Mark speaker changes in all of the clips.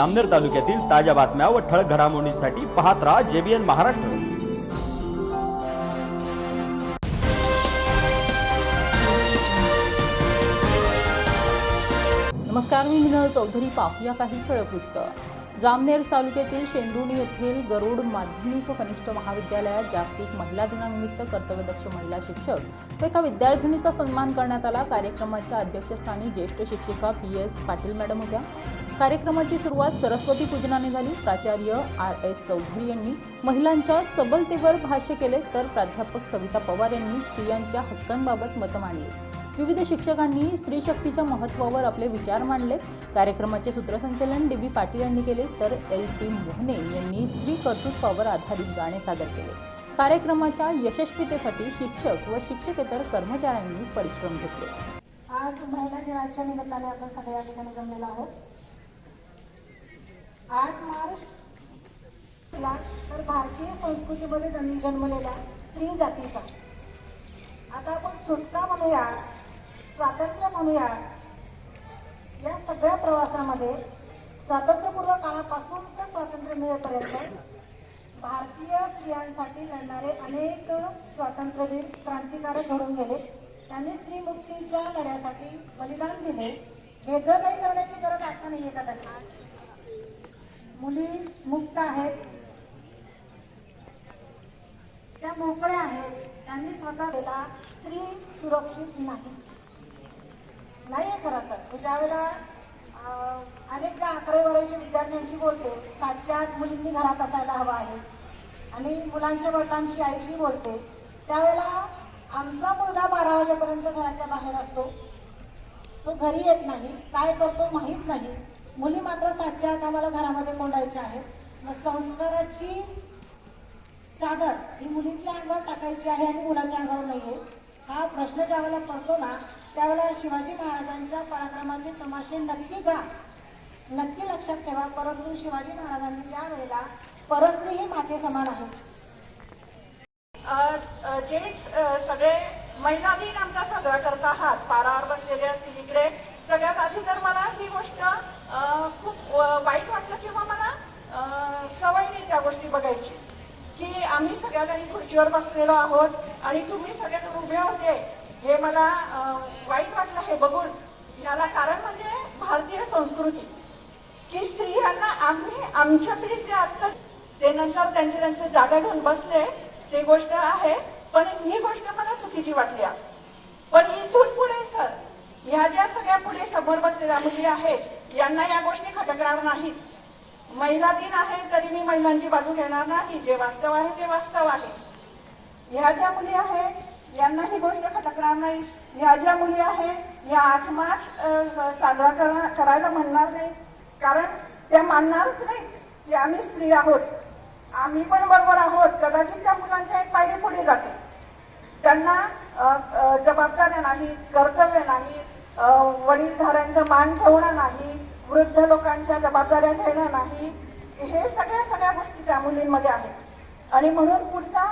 Speaker 1: अमनेर तालुक्यातील ताज्या बातम्या व ठळक घडामोडींसाठी पाहत राहा जेबीएन महाराष्ट्र.
Speaker 2: नमस्कार मी मिनल चौधरी. पाहूया काही ठळक वृत्त. जामनेर तालुक्यातील शेंदुणी येथील गरुड माध्यमिक व कनिष्ठ महाविद्यालयात जागतिक महिला दिनानिमित्त कर्तव्यदक्ष महिला शिक्षक व एका विद्यार्थिनीचा सन्मान करण्यात आला. कार्यक्रमाच्या अध्यक्षस्थानी ज्येष्ठ शिक्षिका पी एस पाटील मॅडम होत्या. कार्यक्रमाची सुरुवात सरस्वती पूजनाने झाली. प्राचार्य आर एस चौधरी यांनी महिलांच्या सबलतेवर भाष्य केले तर प्राध्यापक सविता पवार यांनी स्त्रियांच्या हक्कांबाबत मतं मांडली. विविध शिक्षकांनी स्त्री शक्तीच्या महत्त्वावर आपले विचार मांडले. कार्यक्रमाचे सूत्रसंचलन डी बी पाटील यांनी केले तर एल पी मोहने यांनी स्त्री कर्तृत्वावर आधारित गाणे सादर केले. कार्यक्रमाच्या यशस्वीतेसाठी शिक्षक व शिक्षकेतर कर्मचाऱ्यांनी परिश्रम घेतले.
Speaker 3: आज महिला दिनाच्या निमित्ताने आपण सगळ्या ठिकाणी जमलेलो आहोत. आठ मार्च. तर भारतीय संस्कृतीमध्ये जन्म जन्मलेल्या स्त्री जातीचा. आता आपण सुटका म्हणूया स्वातंत्र्य म्हणूया. या सगळ्या प्रवासामध्ये स्वातंत्र्यपूर्व काळापासून ते स्वातंत्र्य मिळेपर्यंत भारतीय स्त्रियांसाठी लढणारे अनेक स्वातंत्र्यवीर क्रांतिकारक घडून गेले. त्यांनी स्त्री मुक्तीच्या लढ्यासाठी बलिदान दिले. वेगळं काही करण्याची गरज आता नाही का त्यांना? मुली मुक्त आहेत. त्या मोकळ्या आहेत. त्यांनी स्वतः दिला स्त्री सुरक्षित नाही. नाही आहे खरं तर. ज्या वेळेला अनेकदा अकरावी बारावीच्या विद्यार्थ्यांशी बोलते सातच्या आत मुलींनी घरात असायला हवं आहे आणि मुलांच्या वडिलांशी आईशी बोलते त्यावेळेला आमचा मुलगा बारा वाजेपर्यंत घराच्या बाहेर असतो. तो घरी येत नाही. काय करतो माहीत नाही. मुली मात्र सातच्या कामाला घरामध्ये कोंडायच्या आहेत. मग संस्काराची चादर ही मुलींच्या अंगावर टाकायची आहे आणि मुलाच्या अंगावर नाही आहे हा प्रश्न ज्यावेळेला पडतो ना त्यावेळेला शिवाजी महाराजांच्या पराक्रमाचे तमाशे नक्की घ्या. नक्की लक्षात ठेवा परंतु शिवाजी महाराजांनी ज्या वेळेला परस्त्री ही माते समान आहे. जे सगळे महिला दिन आमचा साजरा करत आहात पारावर बसलेले असतील इकडे. सगळ्यात आधी तर मला ही गोष्ट खूप व- वाईट वाटलं किंवा मला सवय नाही त्या गोष्टी बघायची. की आम्ही सगळ्या जणी खुर्चीवर बसलेलो आहोत आणि तुम्ही सगळ्यात उभे होते. हे मला वाईट वाटलं हे बघून. याला कारण म्हणजे भारतीय संस्कृती. की स्त्रियांना आम्ही आमच्या जे असतात ते नंतर त्यांचे त्यांचे जागा घेऊन बसले ते गोष्ट आहे. पण ही गोष्ट मला चुकीची वाटली पण इथून पुढे सर ह्या ज्या सगळ्या पुढे समोर बसलेल्या मुली आहेत यांना या गोष्टी खटकणार नाहीत. महिला दिन आहे तरी मी महिलांची बाजू घेणार नाही जे वास्तव आहे ते वास्तव आहे. ह्या ज्या मुली आहेत यांना ही गोष्ट खटकणार नाही. ह्या ज्या मुली आहेत या आठ मार्च साजरा करायला म्हणणार नाही. कारण त्या मानणारच नाही की आम्ही स्त्री आहोत. आम्ही पण बरोबर आहोत. कदाचित त्या मुलांच्या एक पायरी पुढे जाते त्यांना अ, अ, जबाबदाऱ्या नाही कर्तव्य नाही वडीलधाऱ्यांचा मान ठेवणं नाही वृद्ध लोकांच्या जबाबदाऱ्या घेणं नाही हे सगळ्या सगळ्या गोष्टी त्या मुलींमध्ये आहेत. आणि म्हणून पुढचा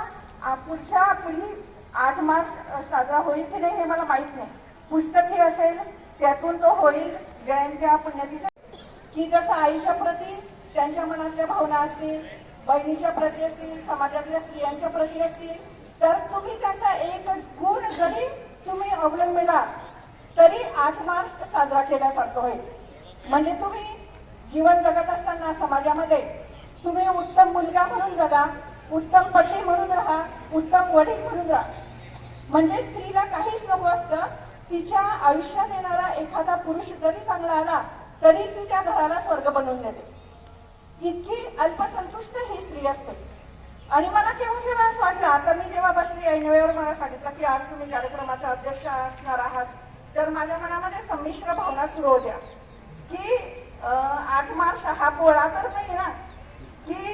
Speaker 3: पुढच्या पिढी आठ मार्च साजरा होईल की नाही हे मला माहीत नाही. पुस्तकी असेल त्यातून तो होईल जयंत्या पुण्यतिथी. की जसं आईच्या प्रती त्यांच्या मनातल्या भावना असतील बहिणीच्या प्रती असतील समाजातल्या स्त्रियांच्या प्रती असतील तर तुम्ही त्याचा एक गुण जरी तुम्ही अवलंबिला तरी आठ मार्च साजरा केल्यासारखं होईल. म्हणजे तुम्ही जीवन जगत असताना समाजामध्ये तुम्ही उत्तम मुलगा म्हणून जगा उत्तम पती म्हणून राहा उत्तम वडील म्हणून राहा. म्हणजे स्त्रीला काहीच नको असतं तिच्या आयुष्यात येणारा एखादा पुरुष जरी चांगला आला तरी ती त्या घराला स्वर्ग बनवून देते. इतकी अल्पसंतुष्ट ही स्त्री असते. आणि मला तेव्हा जेव्हा असं वाटलं आता मी जेव्हा बसली ऐनवेळेवर मला सांगितलं की आज तुम्ही कार्यक्रमाचा अध्यक्ष असणार आहात तर माझ्या मनामध्ये संमिश्र भावना सुरू होत्या की आठ मार्च हा पोळा तर नाही ना की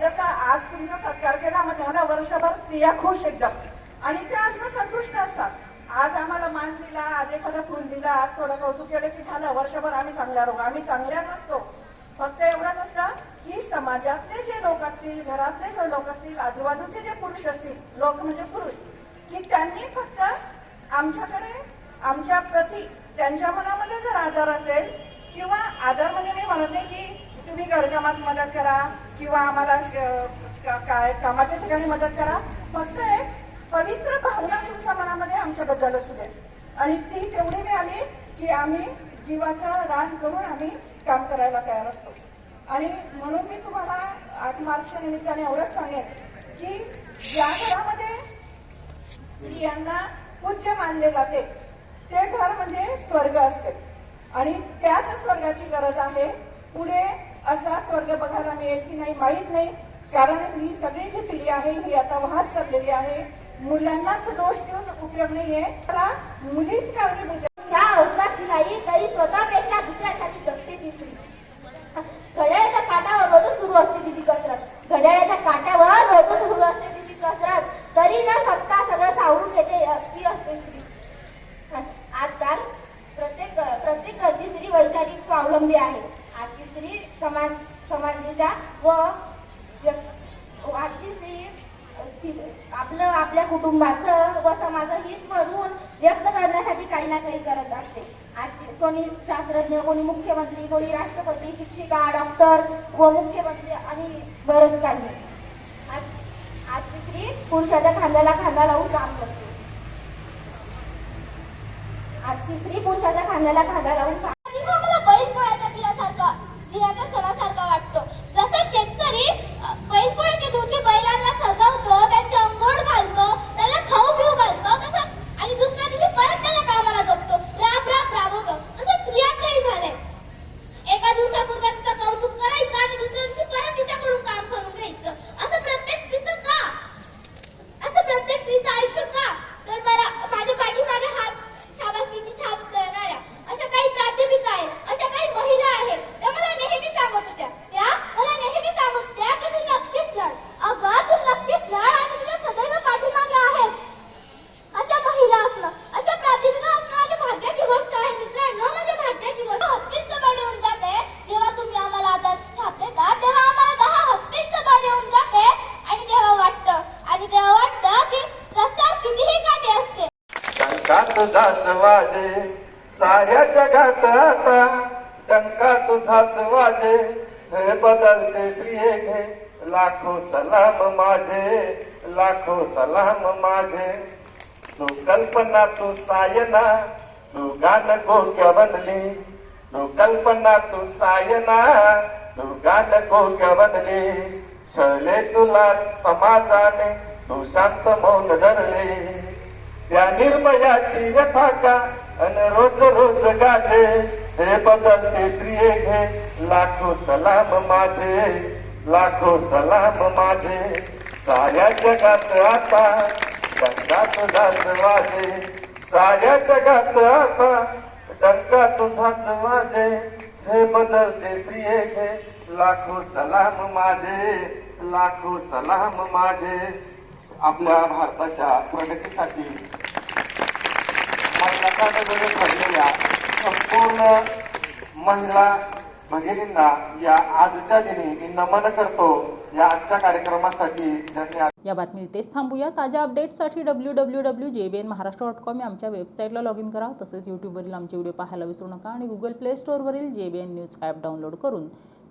Speaker 3: जसा आज तुमचा सत्कार केला मग वर्षभर स्त्रिया खुश एकदम. आणि त्या आत्मसंतुष्ट असतात. आज आम्हाला मान दिला आज एखादा फुल दिला आज थोडं कौतुक केलं की झालं वर्षभर आम्ही चांगल्या रोग आम्ही चांगल्याच असतो. फक्त एवढंच असतं समाजातले जे लोक असतील घरातले जे लोक असतील आजूबाजूचे जे पुरुष असतील लोक म्हणजे पुरुष की त्यांनी फक्त आमच्याकडे आमच्या प्रती त्यांच्या मनामध्ये जर आदर असेल किंवा आदर म्हणजे मी म्हणते की तुम्ही घरकामात मदत करा किंवा आम्हाला काय कामाच्या ठिकाणी मदत करा फक्त एक पवित्र भावना तुमच्या मनामध्ये आमच्याबद्दल असू द्या. आणि ती तेवढी मिळाली की आम्ही जीवाचा रान करून आम्ही काम करायला तयार असतो. आणि म्हणून मी तुम्हाला आठ मार्चच्या निमित्ताने एवढंच सांगेन की ज्या घरामध्ये स्त्रियांना पूज्य मानले जाते. ते घर म्हणजे स्वर्ग असते. आणि त्याच स्वर्गाची गरज आहे. पुढे असा स्वर्ग बघायला मिळेल की नाही माहीत नाही. कारण ही सगळी जी पिढी आहे ही आता वाहत चाललेली आहे. मुलांनाच दोष देऊन उपयोग नाहीये. त्याला मुलीच कारणीभूत त्या
Speaker 4: ह्या नाही तरी स्वतःपेक्षा दुसऱ्यासाठी जगते ती स्त्री घड्याळ्याच्या काठावर रोज सुरू असते तिची कसरत घड्याळ्याच्या काठावर रोज सुरू असते तिची कसरत तरी न थकता सगळं सावरून घेते ती असते स्त्री. आजकाल प्रत्येक प्रत्येक घरची स्त्री वैचारिक स्वावलंबी आहे. आजची स्त्री समाज समाजाच्या व आजची स्त्री आपलं आपल्या कुटुंबाचं व समाजाचं हित म्हणून व्यक्त करण्यासाठी काही ना काही करत असते. आज कोणी शास्त्रज्ञ कोणी मुख्यमंत्री कोणी राष्ट्रपती शिक्षिका डॉक्टर व मुख्यमंत्री आणि बरंच काही. आजची स्त्री पुरुषाच्या खांद्याला खांदा लावून काम करते. आजची स्त्री पुरुषाच्या खांद्याला खांदा लावून काम
Speaker 5: मला बैलपोळ्याच्या दिलासारखा दिलाच्या सणासारखा वाटतो जसं शेतकरी अ, बैलपोळ्याच्या दिवशी बैलांना सजवतो त्यांचे अंघोळ घालतो त्याला खाऊ पिऊ घालतो तसं आणि दुसऱ्या दिवशी परत त्याला कामाला जपतो राब राब राबवतो तसं स्त्रियांचंही झालंय एका दिवसापुरता तिचं कौतुक करायचं आणि दुसऱ्या दिवशी परत तिच्याकडून काम करून घ्यायचं असं प्रत्येक स्त्रीचं का असं प्रत्येक स्त्रीचं आयुष्य का तर मला माझ्या पाठीमागे हात शाबासकीची छाप करणाऱ्या अशा काही प्राध्यापिका आहेत अशा काही महिला आहेत त्या मला नेहमी सांगत होत्या त्या मला नेहमी सांगत होत्या की तू नक्कीच लढ अगं तू नक्कीच लढ आणि तुझ्या सदैव पाठीमागे आहेत अशा महिला असणं अशा प्राध्यापिका असणं माझ्या भाग्याची गोष्ट आहे मित्रांनो माझ्या भाग्याची गोष्ट हत्तीच बळ येऊन जाते जेव्हा तुम्ही आम्हाला आता छाप देता तेव्हा आम्हाला दहा हत्तीच बळ येऊन जाते आणि तेव्हा वाटतं आणि तेव्हा वाटतं की रस्त्यावर कितीही काटे असते
Speaker 6: टंका तुझाच वाजे. साऱ्या जगात आता टंका तुझाच वाजे. हे बदलते प्रिये घे लाखो सलाम माझे. लाखो सलाम माझे. तू कल्पना तू सायना. तू गान गोक्या बनली. तू कल्पना तू सायना. तू गान गोक्या बनली. छळले तुला समाजाने. तू शांत मौन धरले. त्या निर्भयाची व्यथा का अन रोज रोज गाजे. हे बदलते स्त्रिये घे लाखो सलाम माझे. लाखो सलाम माझे. साऱ्या जगात आता डंका तुझाच वाजे साऱ्या जगात आता डंका तुझाच वाजे हे बदलते स्त्रिये घे लाखो सलाम माझे. लाखो सलाम माझे. आपल्या भारताच्या प्रगतीसाठी भारतामध्ये ठरलेल्या संपूर्ण महिला भगिनींना या आजच्या दिनी मी नमन करतो. या आजच्या कार्यक्रमासाठी धन्यवाद.
Speaker 2: या बातमी इथेच थांबूया. ताज्या अपडेट्ससाठी W W W J B N Maharashtra dot com या आमच्या वेबसाईटला लॉग इन करा. तसेच यूट्यूबवरील आमचे व्हिडिओ पाहायला विसरू नका आणि Google play स्टोअरवरील J B N news app download करून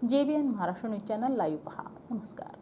Speaker 2: J B N Maharashtra news channel live पहा. नमस्कार.